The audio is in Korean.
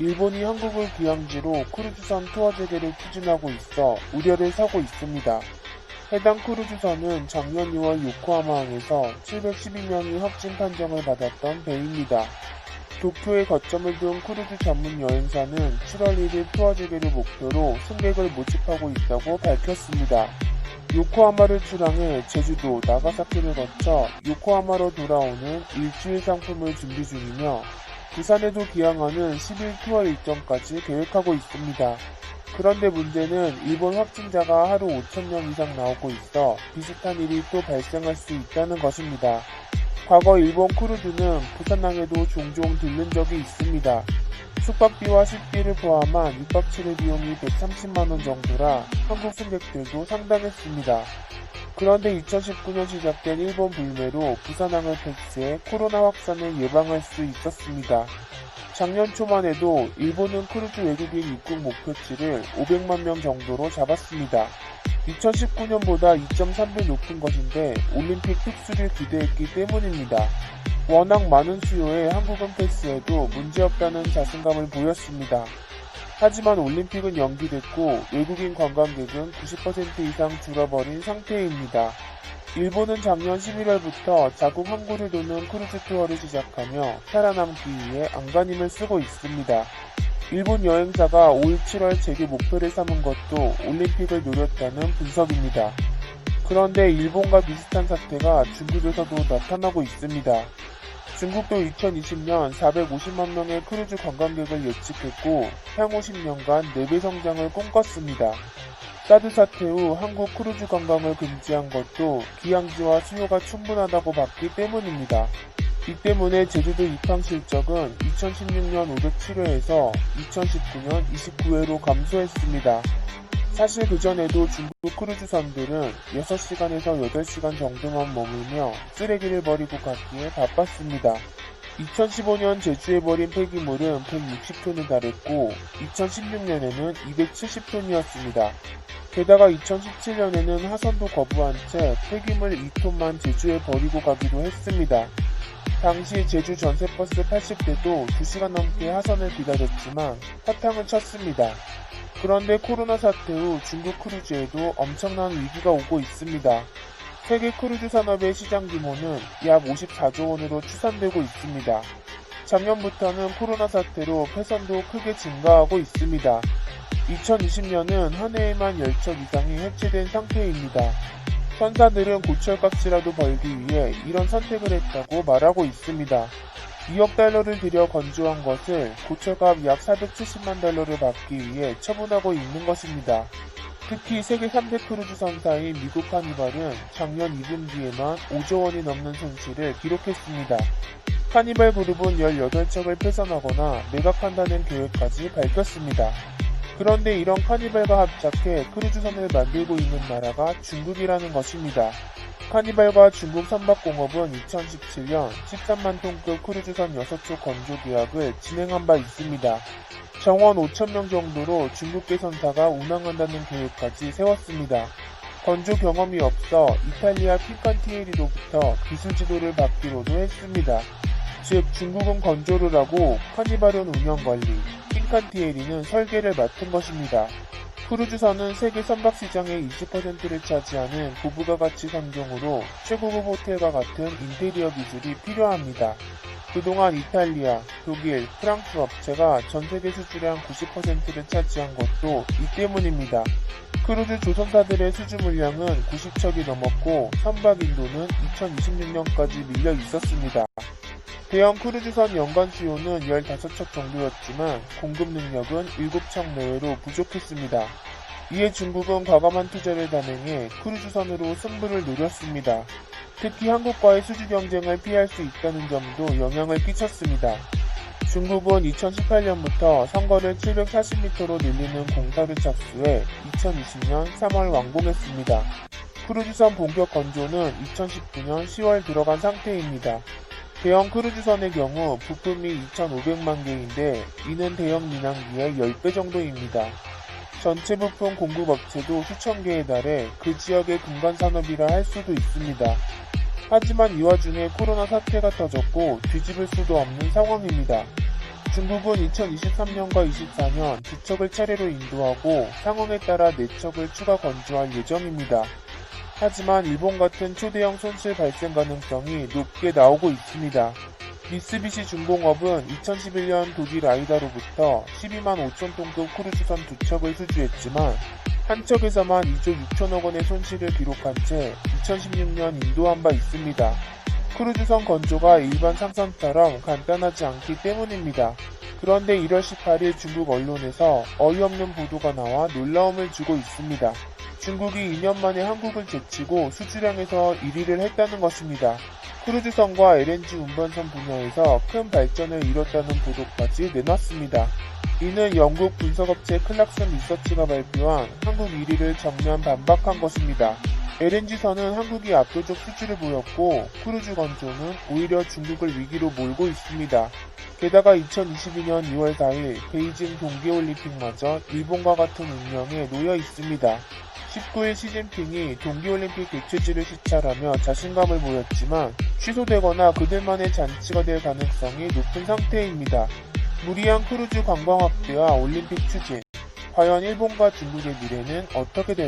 일본이 한국을 귀향지로 크루즈선 투어 재개를 추진하고 있어 우려를 사고 있습니다. 해당 크루즈선은 작년 6월 요코하마항에서 712명이 확진 판정을 받았던 배입니다. 도쿄에 거점을 둔 크루즈 전문 여행사는 7월 1일 투어 재개를 목표로 승객을 모집하고 있다고 밝혔습니다. 요코하마를 출항해 제주도, 나가사키를 거쳐 요코하마로 돌아오는 일주일 상품을 준비 중이며 부산에도 기항하는 10일 투어 일정까지 계획하고 있습니다. 그런데 문제는 일본 확진자가 하루 5천명 이상 나오고 있어 비슷한 일이 또 발생할 수 있다는 것입니다. 과거 일본 크루즈는 부산항에도 종종 들른 적이 있습니다. 숙박비와 식비를 포함한 6박 7일 비용이 130만원 정도라 한국 승객들도 상당했습니다. 그런데 2019년 시작된 일본 불매로 부산항을 폐쇄해 코로나 확산을 예방할 수 있었습니다. 작년 초만 해도 일본은 크루즈 외국인 입국 목표치를 500만 명 정도로 잡았습니다. 2019년보다 2.3배 높은 것인데 올림픽 흡수를 기대했기 때문입니다. 워낙 많은 수요에 한국은 패스해도 문제없다는 자신감을 보였습니다. 하지만 올림픽은 연기됐고 외국인 관광객은 90% 이상 줄어버린 상태입니다. 일본은 작년 11월부터 자국 항구를 도는 크루즈 투어를 시작하며 살아남기 위해 안간힘을 쓰고 있습니다. 일본 여행사가 올 7월 재개 목표를 삼은 것도 올림픽을 노렸다는 분석입니다. 그런데 일본과 비슷한 사태가 중국에서도 나타나고 있습니다. 중국도 2020년 450만 명의 크루즈 관광객을 예측했고 향후 10년간 4배 성장을 꿈꿨습니다. 사드 사태 후 한국 크루즈 관광을 금지한 것도 기항지와 수요가 충분하다고 봤기 때문입니다. 이 때문에 제주도 입항 실적은 2016년 507회에서 2019년 29회로 감소했습니다. 사실 그전에도 중국 크루즈선들은 6시간에서 8시간 정도만 머물며 쓰레기를 버리고 갔기에 바빴습니다. 2015년 제주에 버린 폐기물은 160톤에 달했고 2016년에는 270톤이었습니다. 게다가 2017년에는 하선도 거부한 채 폐기물 2톤만 제주에 버리고 가기도 했습니다. 당시 제주 전세버스 80대도 2시간 넘게 하선을 기다렸지만 화탕을 쳤습니다. 그런데 코로나 사태 후 중국 크루즈에도 엄청난 위기가 오고 있습니다. 세계 크루즈 산업의 시장 규모는 약 54조 원으로 추산되고 있습니다. 작년부터는 코로나 사태로 폐선도 크게 증가하고 있습니다. 2020년은 한 해에만 10척 이상이 해체된 상태입니다. 선사들은 고철값이라도 벌기 위해 이런 선택을 했다고 말하고 있습니다. 2억 달러를 들여 건조한 것을 고철값 약 470만 달러를 받기 위해 처분하고 있는 것입니다. 특히 세계 3대 크루즈 선사인 미국 카니발은 작년 2분기에만 5조 원이 넘는 손실을 기록했습니다. 카니발 그룹은 18척을 폐선하거나 매각한다는 계획까지 밝혔습니다. 그런데 이런 카니발과 합작해 크루즈선을 만들고 있는 나라가 중국이라는 것입니다. 카니발과 중국 선박공업은 2017년 13만 톤급 크루즈선 6쪽 건조 계약을 진행한 바 있습니다. 정원 5천명 정도로 중국계 선사가 운항한다는 계획까지 세웠습니다. 건조 경험이 없어 이탈리아 핀칸티에리로부터 기술 지도를 받기로도 했습니다. 즉 중국은 건조를 하고 카니발은 운영 관리, 핀칸티에리는 설계를 맡은 것입니다. 크루즈선은 세계 선박시장의 20%를 차지하는 고부가 가치 선종으로 최고급 호텔과 같은 인테리어 기술이 필요합니다. 그동안 이탈리아, 독일, 프랑스 업체가 전 세계 수출의 한 90%를 차지한 것도 이 때문입니다. 크루즈 조선사들의 수주 물량은 90척이 넘었고 선박 인도는 2026년까지 밀려 있었습니다. 대형 크루즈선 연간 수요는 15척 정도였지만 공급 능력은 7척 내외로 부족했습니다. 이에 중국은 과감한 투자를 단행해 크루즈선으로 승부를 노렸습니다. 특히 한국과의 수주 경쟁을 피할 수 있다는 점도 영향을 끼쳤습니다. 중국은 2018년부터 선거를 740m로 늘리는 공사를 착수해 2020년 3월 완공했습니다. 크루즈선 본격 건조는 2019년 10월 들어간 상태입니다. 대형 크루즈선의 경우 부품이 2,500만 개인데 이는 대형 민항기의 10배 정도입니다. 전체 부품 공급 업체도 수천 개에 달해 그 지역의 근간 산업이라 할 수도 있습니다. 하지만 이 와중에 코로나 사태가 터졌고 뒤집을 수도 없는 상황입니다. 중국은 2023년과 24년 두 척을 차례로 인도하고 상황에 따라 네 척을 추가 건조할 예정입니다. 하지만 일본 같은 초대형 손실 발생 가능성이 높게 나오고 있습니다. 미쓰비시 중공업은 2011년 독일 아이다로부터 12만 5천 톤급 크루즈선 두 척을 수주했지만 한 척에서만 2조 6천억 원의 손실을 기록한 채 2016년 인도한 바 있습니다. 크루즈선 건조가 일반 상선처럼 간단하지 않기 때문입니다. 그런데 1월 18일 중국 언론에서 어이없는 보도가 나와 놀라움을 주고 있습니다. 중국이 2년 만에 한국을 제치고 수주량에서 1위를 했다는 것입니다. 크루즈선과 LNG 운반선 분야에서 큰 발전을 이뤘다는 보도까지 내놨습니다. 이는 영국 분석업체 클락슨 리서치가 발표한 한국 1위를 정면 반박한 것입니다. LNG선은 한국이 압도적 수주를 보였고 크루즈 건조는 오히려 중국을 위기로 몰고 있습니다. 게다가 2022년 2월 4일 베이징 동계올림픽마저 일본과 같은 운명에 놓여 있습니다. 19일 시진핑이 동계올림픽 개최지를 시찰하며 자신감을 보였지만 취소되거나 그들만의 잔치가 될 가능성이 높은 상태입니다. 무리한 크루즈 관광 확대와 올림픽 추진. 과연 일본과 중국의 미래는 어떻게 될까요?